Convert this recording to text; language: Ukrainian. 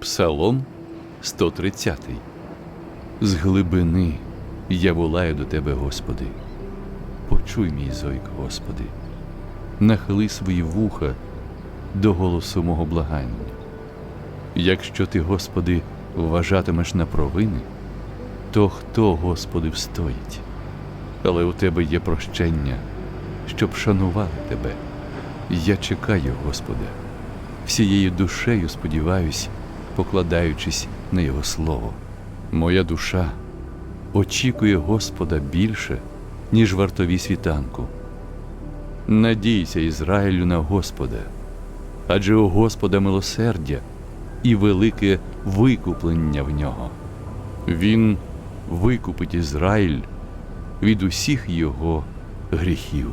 Псалом 130. З глибини я волаю до Тебе, Господи. Почуй мій зойк, Господи. Нахили свої вуха до голосу мого благання. Якщо ти, Господи, вважатимеш на провини, то хто, Господи, встоїть? Але у Тебе є прощення, щоб шанували Тебе. Я чекаю, Господа, всією душею сподіваюсь, покладаючись на Його Слово. Моя душа очікує Господа більше, ніж вартові світанку. Надійся, Ізраїлю, на Господа, адже у Господа милосердя і велике викуплення в нього. Він викупить Ізраїль від усіх його гріхів.